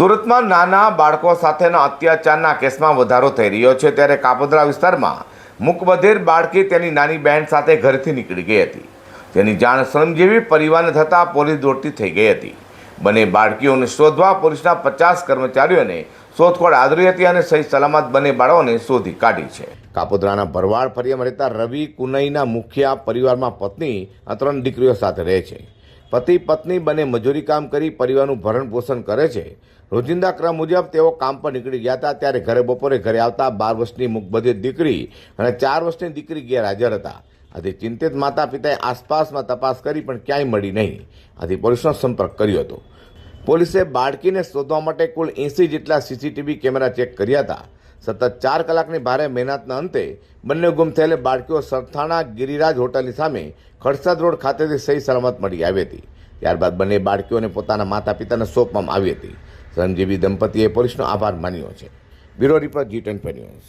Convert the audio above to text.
સુરતમાં નાના બાળકો સાથેના અત્યાચારના કેસમાં વધારો થઈ રહ્યો છે. ત્યારે કાપોદ્રા વિસ્તારમાં મુકબધેર બાળકી તેની નાની બહેન સાથે ઘરેથી નીકળી ગઈ હતી. તેની જાણ શ્રમજીવી પરિવારને થતાં પોલીસ દોડતી થઈ ગઈ હતી. બંને બાળકીઓને શોધવા પોલીસના પચાસ કર્મચારીઓને શોધખોળ આદરી હતી અને સહી સલામત બંને બાળકોને શોધી કાઢી છે. કાપોદ્રાના ભરવાડ ફરિયામાં રહેતા રવિ કુનઈના મુખિયા પરિવારમાં પત્ની આ ત્રણ દીકરીઓ સાથે રહે છે. પતિ, પત્ની બંને મજૂરી કામ કરી પરિવારનું ભરણ પોષણ કરે છે. રોજિંદા ક્રમ મુજબ તેઓ કામ પર નીકળી ગયા હતા. ત્યારે ઘરે બપોરે ઘરે આવતા બાર વર્ષની મુકબધિર દીકરી અને ચાર વર્ષની દીકરી ગેરહાજર હતા. આથી ચિંતિત માતા પિતાએ આસપાસમાં તપાસ કરી, પણ ક્યાંય મળી નહીં. આથી પોલીસનો સંપર્ક કર્યો હતો. પોલીસે બાળકીને શોધવા માટે કુલ એંસી જેટલા સીસીટીવી કેમેરા ચેક કર્યા હતા. સતત ચાર કલાકની ભારે મહેનતના અંતે બંને ગુમ થયેલી બાળકીઓ સરથાણા ગિરિરાજ હોટલની સામે ખડસદ રોડ ખાતેથી સહી સલામત મળી આવી હતી. ત્યારબાદ બંને બાળકીઓને પોતાના માતા પિતાને સોંપવામાં આવી હતી. સંજીવી દંપતીએ પોલીસનો આભાર માન્યો છે. Bureau report G twenty news.